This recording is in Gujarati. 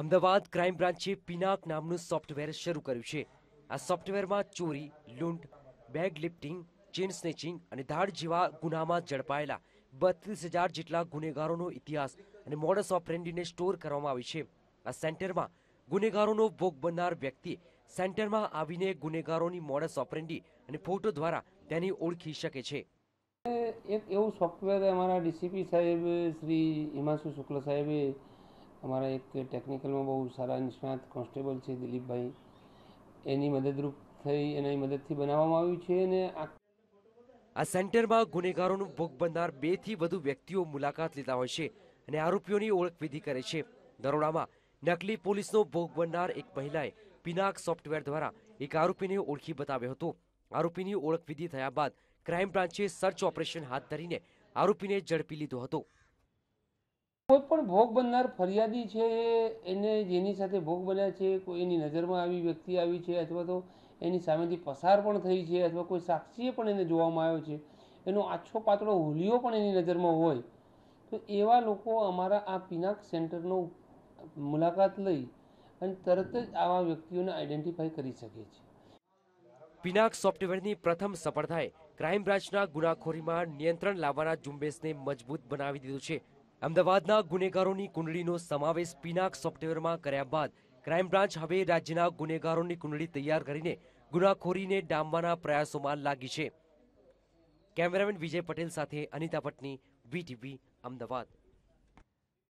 અમદાવાદ ક્રાઇમ બ્રાન્ચે પિનાક નામનું સોફ્ટવેર શરૂ કર્યું છે. આ સોફ્ટવેરમાં ચોરી, લૂંટ, બેગ લિફ્ટિંગ ચેન સ્નેચિંગ અને ધાડ જેવા ગુનામાં ઝડપાયેલા બત્રીસ હજાર જેટલા ગુનેગારોનો ઇતિહાસ અને મોડસ ઓપરેન્ડીને સ્ટોર કરવામાં આવી છે. આ સેન્ટરમાં ગુનેગારોનો ભોગ બનનાર વ્યક્તિ સેન્ટરમાં આવીને ગુનેગારોની મોડસ ઓપરેન્ડી અને ફોટો દ્વારા તેની ઓળખી શકે છે. એક એવું સોફ્ટવેર અમારા ડીસીપી સાહેબ શ્રી હિમાંશુ શુક્લ સાહેબે અમારા એક ટેકનિકલમાં બહુ સારા નિષ્ણાત કોન્સ્ટેબલ છે દિલીપભાઈ. એની મદદરૂપ થઈ એની મદદથી બનાવવામાં આવ્યું છે અને આ સેન્ટરમાં ગુનેગારોનું ભોગ બનનાર બેથી વધુ વ્યક્તિઓ મુલાકાત લીધા હોય છે અને આરોપીઓની ઓળખવિધિ કરે છે. દરોડામાં નકલી પોલીસનો ભોગ બનનાર એક મહિલાએ પિનાક સોફ્ટવેર દ્વારા એક આરોપીને ઓળખી બતાવ્યો હતો. આરોપીની ઓળખવિધિ થયા બાદ ક્રાઇમ બ્રાન્ચે સર્ચ ઓપરેશન હાથ ધરીને આરોપીને ઝડપી લીધો હતો. કોઈ પણ ભોગ બનનાર ફરિયાદી છે એને જેની સાથે ભોગ બન્યા છે, કોઈ એની નજરમાં આવી વ્યક્તિ આવી છે અથવા તો એની સામેથી પસાર પણ થઈ છે અથવા કોઈ સાક્ષીએ પણ એને જોવામાં આવ્યો છે, એનો આછો પાતળો હોલિયો પણ એની નજરમાં હોય, તો એવા લોકો અમારા આ પિનાક સેન્ટરનો મુલાકાત લઈ અને તરત જ આવા વ્યક્તિઓને આઈડેન્ટિફાઈ કરી શકે છે. પિનાક સોફ્ટવેરની પ્રથમ સફળતાએ ક્રાઇમ બ્રાન્ચના ગુનાખોરીમાં નિયંત્રણ લાવવાના ઝુંબેશને મજબૂત બનાવી દીધું છે. અમદાવાદના ગુનેગારોની કુંડળીનો સમાવેશ પિનાક સોફ્ટવેરમાં કર્યા બાદ ક્રાઇમ બ્રાન્ચ હવે રાજ્યના ગુનેગારોની કુંડળી તૈયાર કરીને ગુનાખોરીને ડામવાના પ્રયાસોમાં લાગી છે. કેમેરામેન વિજય પટેલ સાથે અનિતા ભટ્ટની વીટીવી અમદાવાદ.